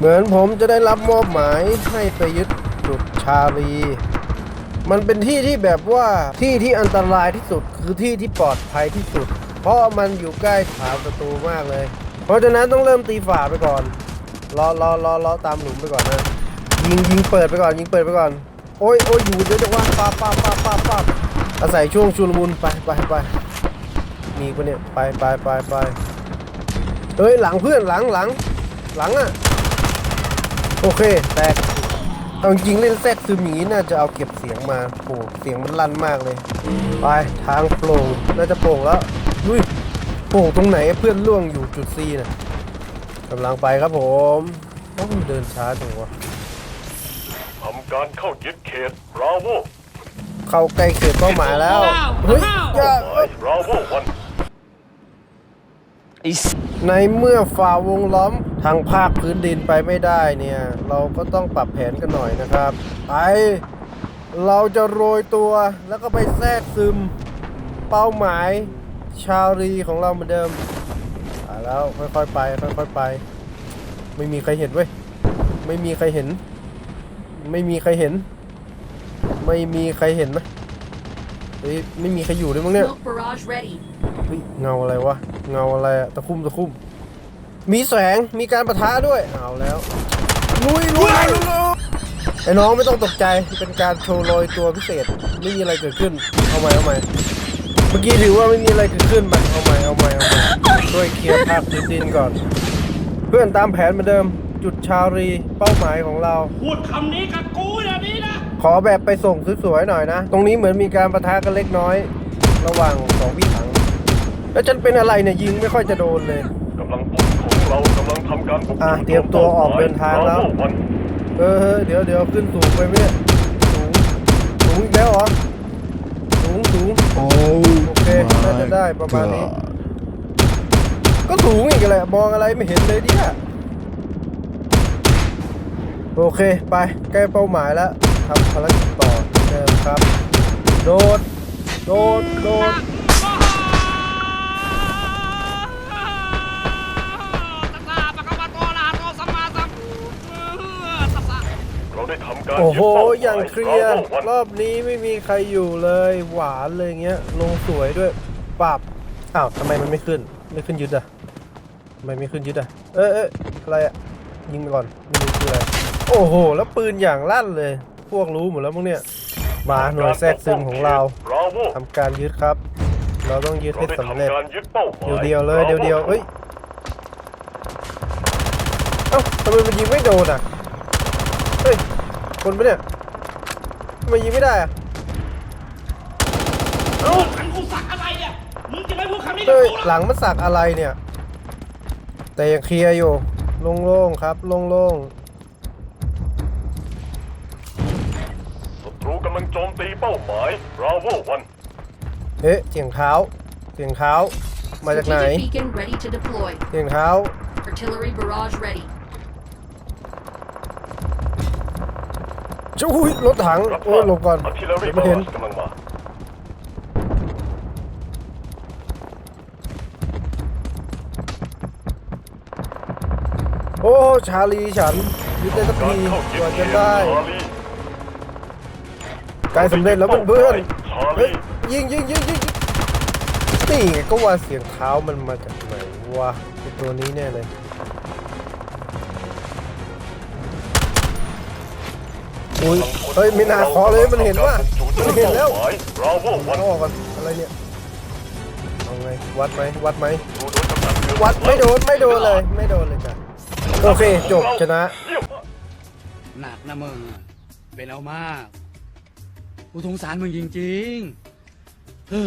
เหมือนผมจะได้รับมอบหมายให้ไปยึดจุดชาลี มันเป็นที่ที่แบบว่าที่ที่อันตรายที่สุดคือที่ที่ปลอดภัยที่สุด เพราะมันอยู่ใกล้ฐานศัตรูมากเลย เพราะฉะนั้นต้องเริ่มตีฝ่าไปก่อนรอรอรอรอตามหลุมไปก่อนนะยิงยิงเปิดไปก่อนยิงเปิดไปก่อน โอ้ยโอ้ยอยู่เดี๋ยวจะว่าป้าป้าป้าป้าป้าอาศัยช่วงชุลมุนไปไปไปมีปะเนี่ยไปไปไปไปเฮ้ยหลังเพื่อนหลังหลังหลังอะ โอเค แตกเอาจริงๆเล่นแทรกซึมอย่างนี้น่าจะเอาเก็บเสียงมาโอ้เสียงมันลั่นมากเลย ไปทางโปร่งน่าจะโปร่งแล้วดุยโปร่งตรงไหนเพื่อนล่วงอยู่จุดซีน่ะกำลังไปครับผมต้องเดินช้าจังวะทำการเข้ายึดเขตบราโวเข้าใกล้เขตเป้าหมายแล้ว เฮ้ยอย่าหมายบราโววัน ในเมื่อฝ่าวงล้อมทางภาคพื้นดินไปไม่ได้เนี่ย เราก็ต้องปรับแผนกันหน่อยนะครับไปเราจะโรยตัวแล้วก็ไปแทรกซึม เป้าหมายชาวรีของเราเหมือนเดิมแล้วค่อยๆไปค่อยๆไป ไม่มีใครเห็นเว้ยไม่มีใครเห็น ไม่มีใครเห็น ไม่มีใครเห็นนะเฮ้ยไม่มีใครอยู่ด้วยมั้งเนี่ย เฮ้ยเงาอะไรวะ เงาอะไรอะตะคุ่มตะคุ่ม มีแสง มีการประทะด้วย เอาแล้ว ลุยลุยลุยลุยไอ้น้องไม่ต้องตกใจ เป็นการโชว์โรยตัวพิเศษ ไม่มีอะไรเกิดขึ้น เอาใหม่เอาใหม่ เมื่อกี้ถือว่าไม่มีอะไรเกิดขึ้นมาเอาใหม่เอาใหม่เอาใหม่ช่วยเคลียร์ภาพพื้นดินก่อน เพื่อนตามแผนเหมือนเดิม จุดชาวรีเป้าหมายของเรา พูดคำนี้กับกูอย่างนี้นะ ขอแบบไปส่งสวยๆหน่อยนะ ตรงนี้เหมือนมีการประทะกันเล็กน้อย ระหว่างสองพี่ถัง แล้วฉันเป็นอะไรเนี่ยยิงไม่ค่อยจะโดนเลย กำลังพลของเรากำลังทำการบุกอะเตรียมตัวออกเดินทางแล้วบรโวันเออเฮ้ยเดี๋ยวเดี๋ยวขึ้นสูงไปไหมเนี่ยสูงสูงอีกแล้วเหรอสูงสูง Oh โอเคน่าจะได้ประมาณนี้ ก็สูงอีกแหละมองอะไรไม่เห็นเลยเนี่ยโอเคไปใกล้เป้าหมายแล้วทำภารกิจต่อเดิมครับ โดด โดด โดด ได้ทำการโอ้โหยึดเป้าหมายอย่างเคลียร์ Bravo วันรอบนี้ไม่มีใครอยู่เลย หวานเลยเงี้ย ลงสวยด้วยปับอ้าวทำไมมันไม่ขึ้น ไม่ขึ้นยึดอะทำไมไม่ขึ้นยึดอะ เอ้ยเอ้ยอะไรอะ ยิงไปก่อนไม่รู้คืออะไร โอ้โห แล้วปืนอย่างลั่นเลย พวกรู้หมดแล้วมั้งเนี่ย มาหน่วยแทรกซึมของเราบราโวทำการยึดครับ เราต้องยึดเราให้ได้สำเร็จทำการยึดเป้าหมายเดียวเดียวๆเลย Bravo เดียวเดียวๆเอ้ย เอ้าทำไมมันยิงไม่โดนอะเฮ้ย คนปะเนี่ยทำไมยิงไม่ได้อะเอ้าขันกูสักอะไรเนี่ยมึงจะไม่พูดคำนี้กับเฮ้ยกูหลังมันสักอะไรเนี่ย แต่ยังเคลียร์อยู่โล่งๆครับโล่งศัตรูกำลังโจมตีเป้าหมายบราโววันๆเอ๊ะเสียงเท้าเสียงเท้ามาจากไหน Strategic beacon ready to deploy. เสียงเท้า Artillery barrage ready. จุ้ยรถถังรับโอ้ยหลบก่อนอาร์ติเลอเดี๋รี่ยวไม่เห็นกำลังมาโอ้ชาลีฉันยึดได้สักการทีเข้ากยึดว่าเขจะตได้ชาลีใกล้สำเร็จแล้วเพื่อนชาๆเฮ้ลียยิงยิงยิงยิงนี่ไงก็ว่าเสียงเท้ามันมาจากไหนวะไอตัวนี้แน่เลย อ้ยเฮ้ยไม่น่าขอเลยมันเห็นว่ามันเห็นแล้วเราโววันอาออกกันอะไรเนี่ยเอาไงวัดไหมวัดไหมวัดไม่โดนไม่โดนเลยไม่โดนเลยจ้ะโอเคจบชนะหนักนะมึงอะเป็นเอามากกูสงสารมึงจริงๆเฮ้